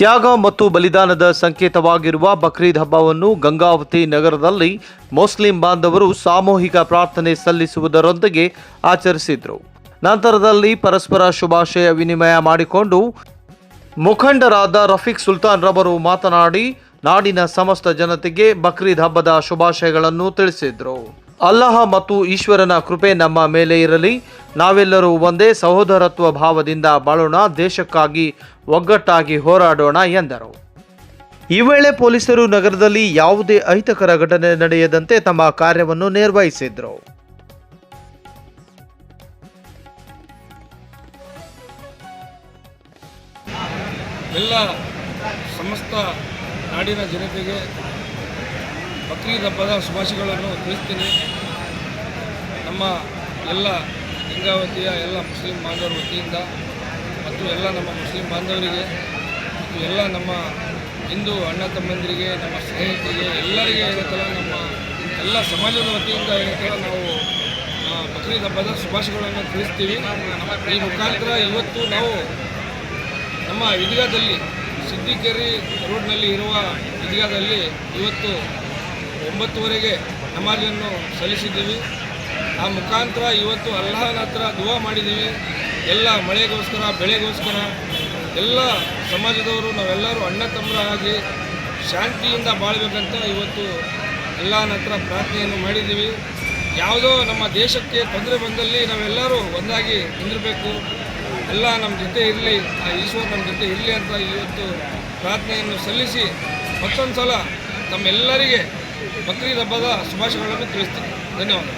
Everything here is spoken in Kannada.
ತ್ಯಾಗ ಮತ್ತು ಬಲಿದಾನದ ಸಂಕೇತವಾಗಿರುವ ಬಕ್ರೀದ್ ಹಬ್ಬವನ್ನು ಗಂಗಾವತಿ ನಗರದಲ್ಲಿ ಮುಸ್ಲಿಂ ಬಾಂಧವರು ಸಾಮೂಹಿಕ ಪ್ರಾರ್ಥನೆ ಸಲ್ಲಿಸುವುದರೊಂದಿಗೆ ಆಚರಿಸಿದರು. ನಂತರದಲ್ಲಿ ಪರಸ್ಪರ ಶುಭಾಶಯ ವಿನಿಮಯ ಮಾಡಿಕೊಂಡು ಮುಖಂಡರಾದ ರಫೀಕ್ ಸುಲ್ತಾನ್ ರವರು ಮಾತನಾಡಿ, ನಾಡಿನ ಸಮಸ್ತ ಜನತೆಗೆ ಬಕ್ರೀದ್ ಹಬ್ಬದ ಶುಭಾಶಯಗಳನ್ನು ತಿಳಿಸಿದರು. ಅಲ್ಲಾಹ ಮತ್ತು ಈಶ್ವರನ ಕೃಪೆ ನಮ್ಮ ಮೇಲೆ ಇರಲಿ. ನಾವೆಲ್ಲರೂ ಒಂದೇ ಸಹೋದರತ್ವ ಭಾವದಿಂದ ಬಾಳೋಣ, ದೇಶಕ್ಕಾಗಿ ಒಗ್ಗಟ್ಟಾಗಿ ಹೋರಾಡೋಣ ಎಂದರು. ಈ ವೇಳೆ ಪೊಲೀಸರು ನಗರದಲ್ಲಿ ಯಾವುದೇ ಅಹಿತಕರ ಘಟನೆ ನಡೆಯದಂತೆ ತಮ್ಮ ಕಾರ್ಯವನ್ನು ನಿರ್ವಹಿಸಿದರು. ಎಲ್ಲ ಸಮಸ್ತ ನಾಡಿನ ಜನತೆಗೆ ಬಕ್ರೀದ್ ಹಬ್ಬದ ಶುಭಾಶಯಗಳನ್ನು ತಿಳಿಸ್ತೀನಿ. ನಮ್ಮ ಎಲ್ಲ ಗಂಗಾವತಿಯ ಎಲ್ಲ ಮುಸ್ಲಿಂ ಬಾಂಧವರ ವತಿಯಿಂದ ಮತ್ತು ಎಲ್ಲ ನಮ್ಮ ಮುಸ್ಲಿಂ ಬಾಂಧವರಿಗೆ ಮತ್ತು ಎಲ್ಲ ನಮ್ಮ ಹಿಂದೂ ಅಣ್ಣ ತಮ್ಮಂದಿರಿಗೆ, ನಮ್ಮ ಸ್ನೇಹಿತರಿಗೆ, ಎಲ್ಲರಿಗೆ ಏನಂತಲ್ಲ, ನಮ್ಮ ಎಲ್ಲ ಸಮಾಜದ ವತಿಯಿಂದ ಏನಂತಲ್ಲ, ನಾವು ಬಕ್ರೀದ್ ಹಬ್ಬದ ಶುಭಾಶಯಗಳನ್ನು ತಿಳಿಸ್ತೀವಿ. ಈ ಮುಖಾಂತರ ಇವತ್ತು ನಾವು ನಮ್ಮ ಈದ್ಗಾದಲ್ಲಿ ಸಿದ್ದಿಕೇರಿ ರೋಡ್ನಲ್ಲಿ ಇರುವ ಈದ್ಗಾದಲ್ಲಿ ಇವತ್ತು ಒಂಬತ್ತುವರೆಗೆ ನಮಾಜನ್ನು ಸಲ್ಲಿಸಿದ್ದೀವಿ. ಆ ಮುಖಾಂತರ ಇವತ್ತು ಅಲ್ಲಾಹನ ಹತ್ರ ದುವಾ ಮಾಡಿದ್ದೀವಿ. ಎಲ್ಲ ಮಳೆಗೋಸ್ಕರ, ಬೆಳೆಗೋಸ್ಕರ ಎಲ್ಲ ಸಮಾಜದವರು, ನಾವೆಲ್ಲರೂ ಅಣ್ಣ ತಮ್ಮರಾಗಿ ಶಾಂತಿಯಿಂದ ಬಾಳ್ಬೇಕಂತ ಇವತ್ತು ಅಲ್ಲಾಹನ ಹತ್ರ ಪ್ರಾರ್ಥನೆಯನ್ನು ಮಾಡಿದ್ದೀವಿ. ಯಾವುದೋ ನಮ್ಮ ದೇಶಕ್ಕೆ ತೊಂದರೆ ಬಂದಲ್ಲಿ ನಾವೆಲ್ಲರೂ ಒಂದಾಗಿ ನಿಂದಿರಬೇಕು. ಎಲ್ಲ ನಮ್ಮ ಜೊತೆ ಇರಲಿ, ಆ ಈಶ್ವರ ನಮ್ಮ ಜೊತೆ ಇರಲಿ ಅಂತ ಇವತ್ತು ಪ್ರಾರ್ಥನೆಯನ್ನು ಸಲ್ಲಿಸಿ ಮತ್ತೊಂದು ಸಲ ತಮ್ಮೆಲ್ಲರಿಗೆ ಬಕ್ರೀದ್ ಹಬ್ಬದ ಶುಭಾಶಯಗಳನ್ನು ತಿಳಿಸ್ತೀನಿ. ಧನ್ಯವಾದ